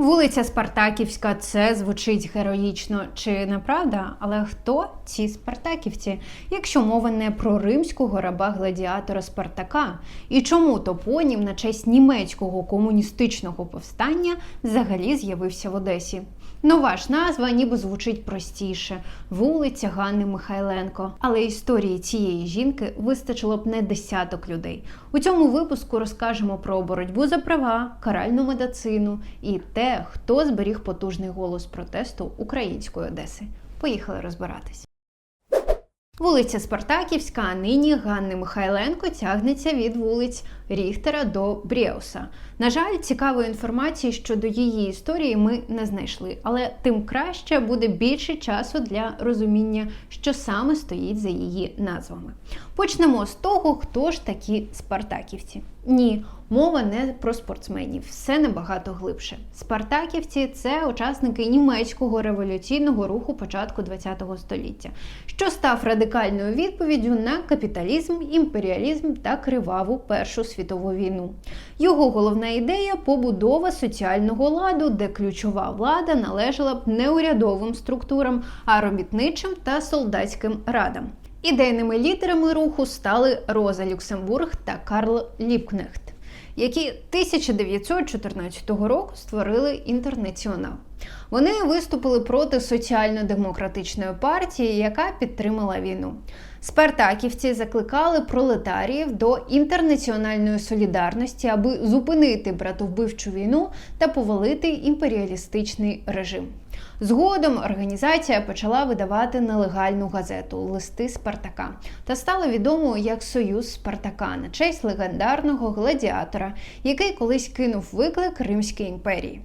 Вулиця Спартаківська це звучить героїчно чи неправда? Але хто ці спартаківці, якщо мова не про римського раба гладіатора Спартака? І чому топонім на честь німецького комуністичного повстання взагалі з'явився в Одесі? Нова ж назва ніби звучить простіше вулиця Ганни Михайленко. Але історії цієї жінки вистачило б не десяток людей. У цьому випуску розкажемо про боротьбу за права, каральну медицину і те, хто зберіг потужний голос протесту української Одеси. Поїхали розбиратись. Вулиця Спартаківська, а нині Ганни Михайленко тягнеться від вулиць Ріхтера до Брєуса. На жаль, цікавої інформації щодо її історії ми не знайшли, але тим краще буде більше часу для розуміння, що саме стоїть за її назвами. Почнемо з того, хто ж такі спартаківці. Ні, мова не про спортсменів, все набагато глибше. Спартаківці це учасники німецького революційного руху початку ХХ століття, що став радикальною відповіддю на капіталізм, імперіалізм та криваву Першу світову війну. Його головна ідея побудова соціального ладу, де ключова влада належала б не урядовим структурам, а робітничим та солдатським радам. Ідейними лідерами руху стали Роза Люксембург та Карл Ліпкнехт, які 1914 року створили інтернаціонал. Вони виступили проти соціально-демократичної партії, яка підтримала війну. Спартаківці закликали пролетаріїв до інтернаціональної солідарності, аби зупинити братовбивчу війну та повалити імперіалістичний режим. Згодом організація почала видавати нелегальну газету Листи Спартака та стала відомою як Союз Спартака на честь легендарного гладіатора, який колись кинув виклик Римській імперії.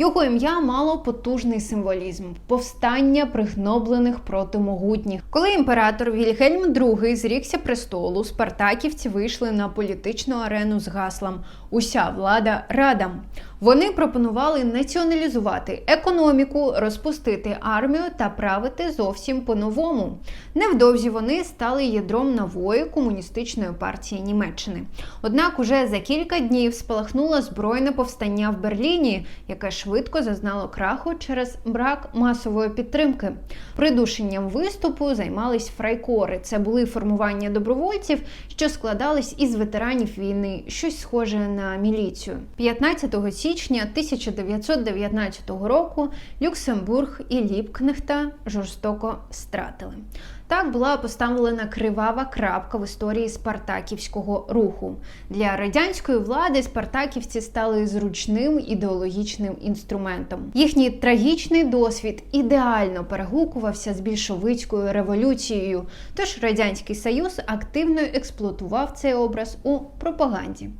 Його ім'я мало потужний символізм повстання пригноблених проти могутніх. Коли імператор Вільгельм II зрікся престолу, спартаківці вийшли на політичну арену з гаслом Уся влада радам. Вони пропонували націоналізувати економіку, розпустити армію та правити зовсім по-новому. Невдовзі вони стали ядром нової комуністичної партії Німеччини. Однак уже за кілька днів спалахнуло збройне повстання в Берліні, яке швидко зазнало краху через брак масової підтримки. Придушенням виступу займались фрайкори. Це були формування добровольців, що складались із ветеранів війни, щось схоже на міліцію. 15 січня 1919 року Люксембург і Ліпкнехта жорстоко стратили. Так була поставлена кривава крапка в історії спартаківського руху. Для радянської влади спартаківці стали зручним ідеологічним інструментом. Їхній трагічний досвід ідеально перегукувався з більшовицькою революцією. Тож радянський союз активно експлуатував цей образ у пропаганді.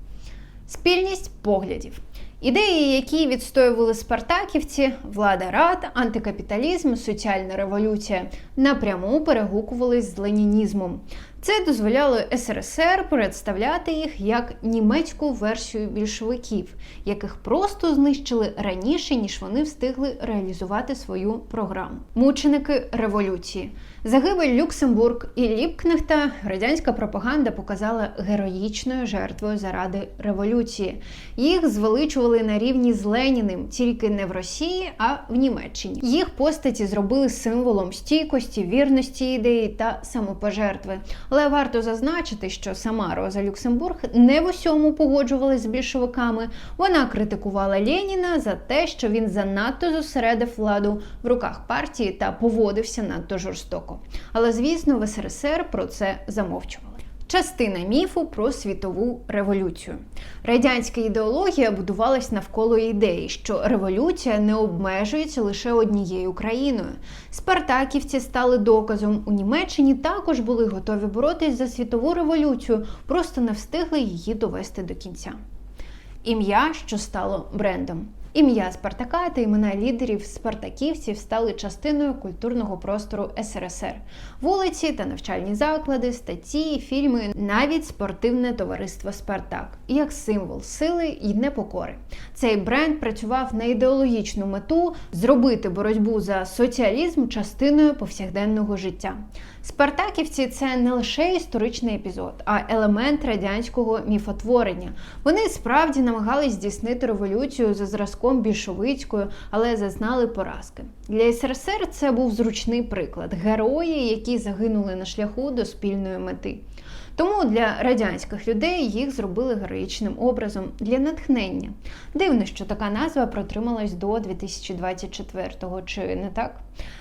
Спільність поглядів. Ідеї, які відстоювали спартаківці, влада рад, антикапіталізм, соціальна революція, напряму перегукувались з ленінізмом. Це дозволяло СРСР представляти їх як німецьку версію більшовиків, яких просто знищили раніше, ніж вони встигли реалізувати свою програму. Мученики революції. Загибель Люксембург і Ліпкнехта радянська пропаганда показала героїчною жертвою заради революції. Їх звеличували на рівні з Леніним, тільки не в Росії, а в Німеччині. Їх постаті зробили символом стійкості, вірності ідеї та самопожертви. Але варто зазначити, що сама Роза Люксембург не в усьому погоджувалась з більшовиками. Вона критикувала Леніна за те, що він занадто зосередив владу в руках партії та поводився надто жорстоко. Але звісно, в СРСР про це замовчували. Частина міфу про світову революцію. Радянська ідеологія будувалась навколо ідеї, що революція не обмежується лише однією країною. Спартаківці стали доказом у Німеччині також були готові боротись за світову революцію, просто не встигли її довести до кінця. Ім'я, що стало брендом. Ім'я Спартака та імена лідерів спартаківців стали частиною культурного простору СРСР. Вулиці та навчальні заклади, статті, фільми, навіть спортивне товариство Спартак як символ сили і непокори. Цей бренд працював на ідеологічну мету зробити боротьбу за соціалізм частиною повсякденного життя. Спартаківці це не лише історичний епізод, а елемент радянського міфотворення. Вони справді намагались здійснити революцію за зразком зразком більшовицькою, але зазнали поразки. Для СРСР це був зручний приклад герої, які загинули на шляху до спільної мети. Тому для радянських людей їх зробили героїчним образом для натхнення. Дивно, що така назва протрималась до 2024-го, чи не так?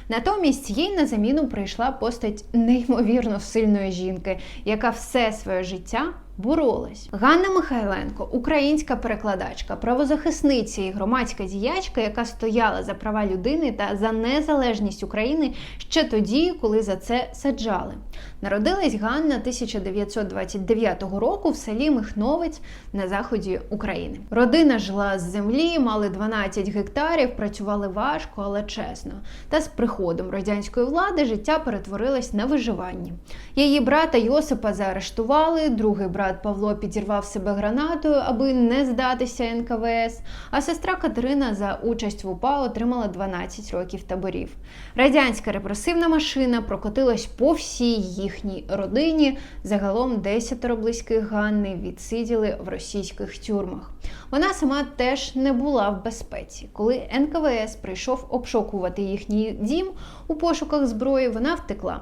Натомість їй на заміну прийшла постать неймовірно сильної жінки, яка все своє життя боролась. Ганна Михайленко, українська перекладачка, правозахисниця і громадська діячка, яка стояла за права людини та за незалежність України ще тоді, коли за це саджали. Народилась Ганна 1929 року в селі Михновець на заході України. Родина жила з землі, мали 12 гектарів, працювали важко, але чесно. Та з приходом радянської влади життя перетворилось на виживання. Її брата Йосипа заарештували, другий брат Павло підірвав себе гранатою, аби не здатися НКВС. А сестра Катерина за участь в УПА отримала 12 років таборів. Радянська репресивна машина прокотилась по всій їхній родині. Загалом десятеро близьких Ганни відсиділи в російських тюрмах. Вона сама теж не була в безпеці. Коли НКВС прийшов обшукувати їхній дім у пошуках зброї, вона втекла.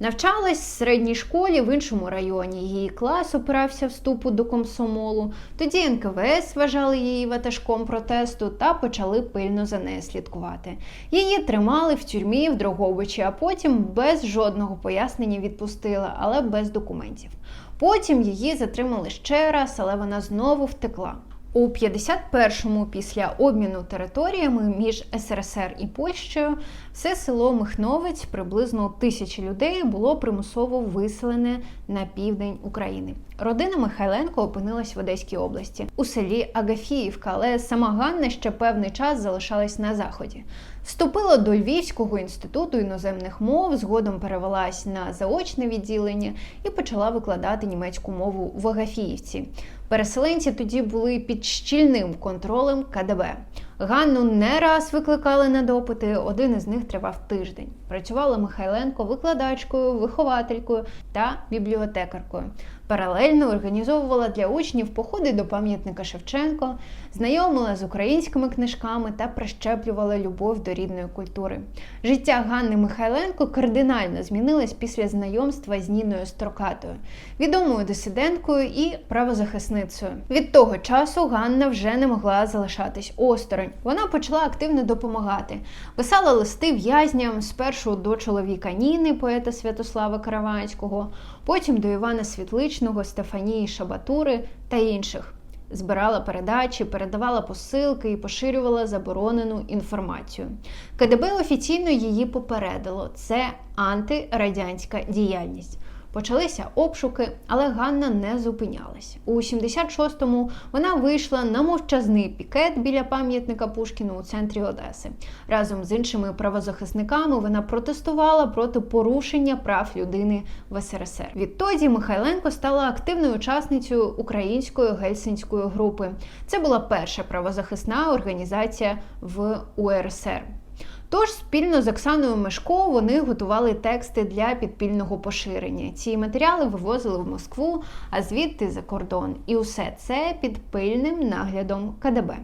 Навчалась в середній школі в іншому районі. Її клас опирався вступу до комсомолу. Тоді НКВС вважали її ватажком протесту та почали пильно за нею слідкувати. Її тримали в тюрмі в Дрогобичі, а потім без жодного пояснення відпустили, але без документів. Потім її затримали ще раз, але вона знову втекла. У 51-му після обміну територіями між СРСР і Польщею все село Михновець, приблизно тисячі людей, було примусово виселене на південь України. Родина Михайленко опинилась в Одеській області у селі Агафіївка, але сама Ганна ще певний час залишалась на заході. Вступила до Львівського інституту іноземних мов, згодом перевелась на заочне відділення і почала викладати німецьку мову в Агафіївці. Переселенці тоді були під щільним контролем КДБ. Ганну не раз викликали на допити. Один із них тривав тиждень. Працювала Михайленко викладачкою, вихователькою та бібліотекаркою. Паралельно організовувала для учнів походи до пам'ятника Шевченко, знайомила з українськими книжками та прищеплювала любов до рідної культури. Життя Ганни Михайленко кардинально змінилось після знайомства з Ніною Строкатою, відомою дисиденткою і правозахисницею. Від того часу Ганна вже не могла залишатись осторонь. Вона почала активно допомагати, писала листи в'язням спершу до чоловіка Ніни, поета Святослава Караванського, потім до Івана Світличного, Стефанії Шабатури та інших. Збирала передачі, передавала посилки і поширювала заборонену інформацію. КДБ офіційно її попередило: це антирадянська діяльність. Почалися обшуки, але Ганна не зупинялась. У 76-му вона вийшла на мовчазний пікет біля пам'ятника Пушкіну у центрі Одеси. Разом з іншими правозахисниками вона протестувала проти порушення прав людини в СРСР. Відтоді Михайленко стала активною учасницею української гельсінської групи. Це була перша правозахисна організація в УРСР. Тож спільно з Оксаною Мешко вони готували тексти для підпільного поширення. Ці матеріали вивозили в Москву, а звідти за кордон. І усе це під пильним наглядом КДБ.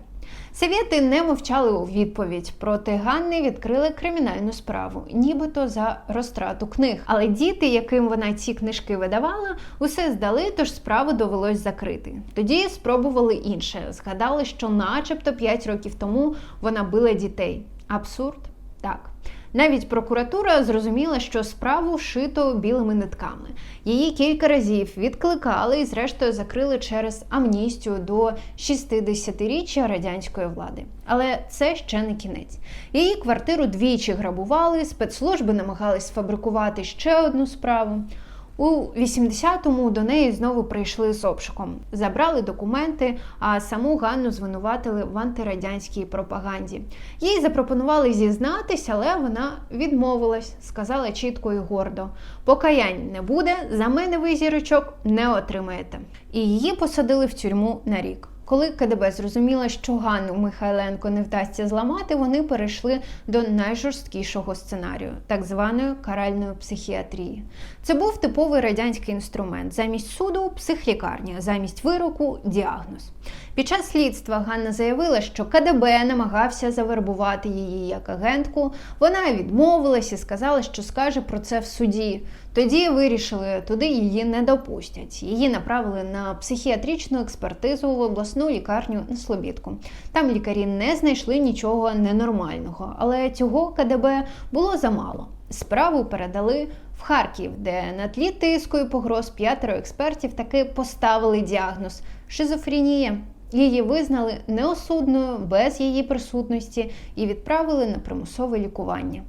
Совєти не мовчали у відповідь. Проти Ганни відкрили кримінальну справу, нібито за розтрату книг. Але діти, яким вона ці книжки видавала, усе здали, тож справу довелось закрити. Тоді спробували інше. Згадали, що, начебто, 5 років тому вона била дітей. Абсурд. Так. Навіть прокуратура зрозуміла, що справу шито білими нитками. Її кілька разів відкликали і, зрештою, закрили через амністію до 60-річчя радянської влади. Але це ще не кінець. Її квартиру двічі грабували, спецслужби намагались сфабрикувати ще одну справу. У 80-му до неї знову прийшли з обшуком, забрали документи, а саму Ганну звинуватили в антирадянській пропаганді. Їй запропонували зізнатись, але вона відмовилась, сказала чітко і гордо: покаянь не буде, за мене ви зірочок не отримаєте. І її посадили в тюрму на рік. Коли КДБ зрозуміла, що Ганну Михайленко не вдасться зламати, вони перейшли до найжорсткішого сценарію так званої каральної психіатрії. Це був типовий радянський інструмент. Замість суду психлікарня, замість вироку діагноз. Під час слідства Ганна заявила, що КДБ намагався завербувати її як агентку. Вона відмовилась і сказала, що скаже про це в суді. Тоді вирішили, туди її не допустять. Її направили на психіатричну експертизу в обласну лікарню на Слобідку. Там лікарі не знайшли нічого ненормального, але цього КДБ було замало. Справу передали в Харків, де на тлі тиску погроз п'ятеро експертів таки поставили діагноз шизофренія. Її визнали неосудною без її присутності і відправили на примусове лікування.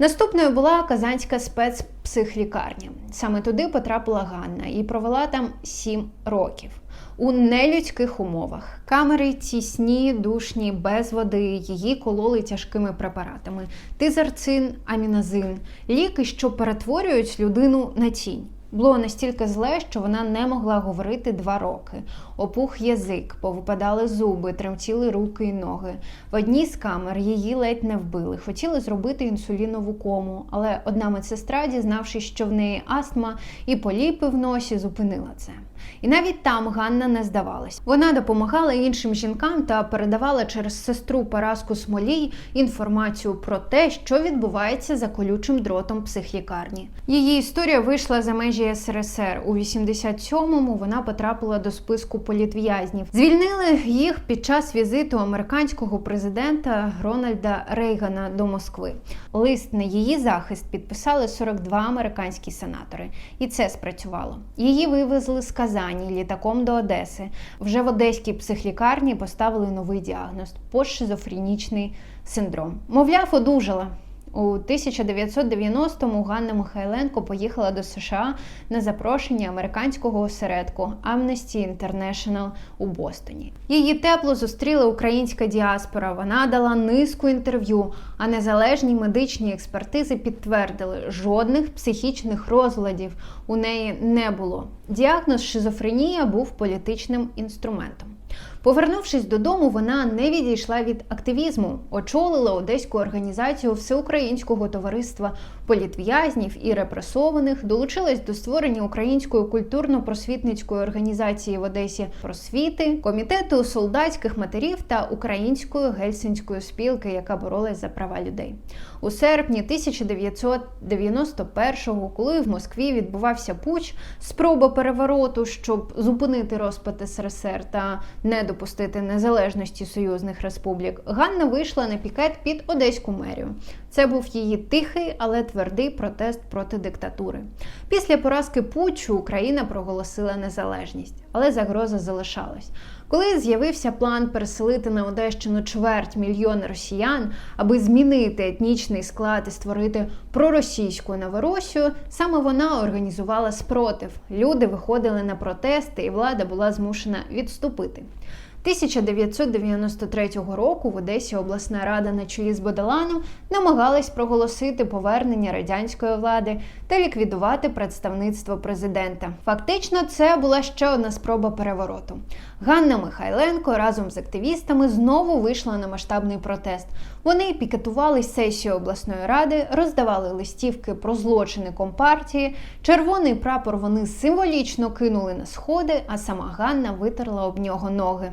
Наступною була Казанська спецпсихлікарня. Саме туди потрапила Ганна і провела там сім років. У нелюдських умовах камери тісні, душні, без води. Її кололи тяжкими препаратами: тизарцин, аміназин, ліки, що перетворюють людину на тінь. Було настільки зле, що вона не могла говорити два роки. Опух язик, повипадали зуби, тремтіли руки і ноги. В одній з камер її ледь не вбили. Хотіли зробити інсулінову кому, але одна медсестра, дізнавшись, що в неї астма і поліпи в носі, зупинила це. І навіть там Ганна не здавалась. Вона допомагала іншим жінкам та передавала через сестру Параску Смолій інформацію про те, що відбувається за колючим дротом психлікарні. Її історія вийшла за межі СРСР. У 87-му вона потрапила до списку політв'язнів. Звільнили їх під час візиту американського президента Рональда Рейгана до Москви. Лист на її захист підписали 42 американські сенатори, і це спрацювало. Її вивезли з Казані літаком до Одеси. Вже в одеській психлікарні поставили новий діагноз постшизофренічний синдром. Мовляв, одужала. У 1990-му Ганна Михайленко поїхала до США на запрошення американського осередку Amnesty International у Бостоні. Її тепло зустріла українська діаспора. Вона дала низку інтерв'ю, а незалежні медичні експертизи підтвердили, жодних психічних розладів у неї не було. Діагноз шизофренія був політичним інструментом. Повернувшись додому, вона не відійшла від активізму, очолила одеську організацію всеукраїнського товариства політв'язнів і репресованих, долучилась до створення української культурно-просвітницької організації в Одесі просвіти, комітету солдатських матерів та української гельсінської спілки, яка боролась за права людей. У серпні 1991-го, коли в Москві відбувався путч, спроба перевороту, щоб зупинити розпад СРСР та не допустити незалежності союзних республік, Ганна вийшла на пікет під Одеську мерію. Це був її тихий, але твердий протест проти диктатури. Після поразки Путчу Україна проголосила незалежність, але загроза залишалась. Коли з'явився план переселити на Одещину чверть мільйона росіян, аби змінити етнічний склад і створити проросійську Новоросію, саме вона організувала спротив. Люди виходили на протести, і влада була змушена відступити. 1993 року в Одесі обласна рада на чолі з Бодаланом намагалась проголосити повернення радянської влади та ліквідувати представництво президента. Фактично, це була ще одна спроба перевороту. Ганна Михайленко разом з активістами знову вийшла на масштабний протест. Вони пікетували сесію обласної ради, роздавали листівки про злочини компартії. Червоний прапор вони символічно кинули на сходи, а сама Ганна витерла об нього ноги.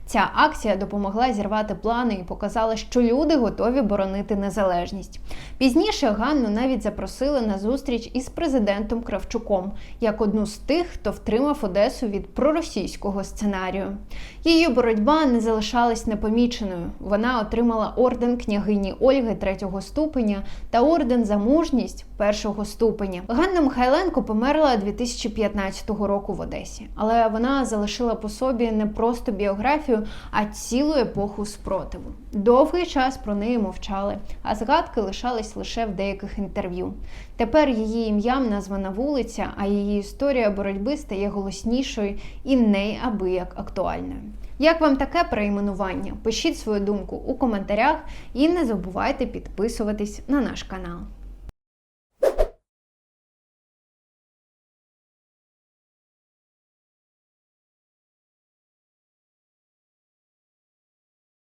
Ця акція допомогла зірвати плани і показала, що люди готові боронити незалежність. Пізніше Ганну навіть запросили на зустріч із президентом Кравчуком як одну з тих, хто втримав Одесу від проросійського сценарію. Її боротьба не залишалась непоміченою. Вона отримала орден княгині Ольги третього ступеня та орден за мужність першого ступеня. Ганна Михайленко померла 2015 року в Одесі, але вона залишила по собі не просто біографію, а цілу епоху спротиву. Довгий час про неї мовчали, а згадки лишались лише в деяких інтерв'ю. Тепер її ім'ям названа вулиця, а її історія боротьби стає голоснішою і неабияк актуальною. Як вам таке перейменування? Пишіть свою думку у коментарях і не забувайте підписуватись на наш канал.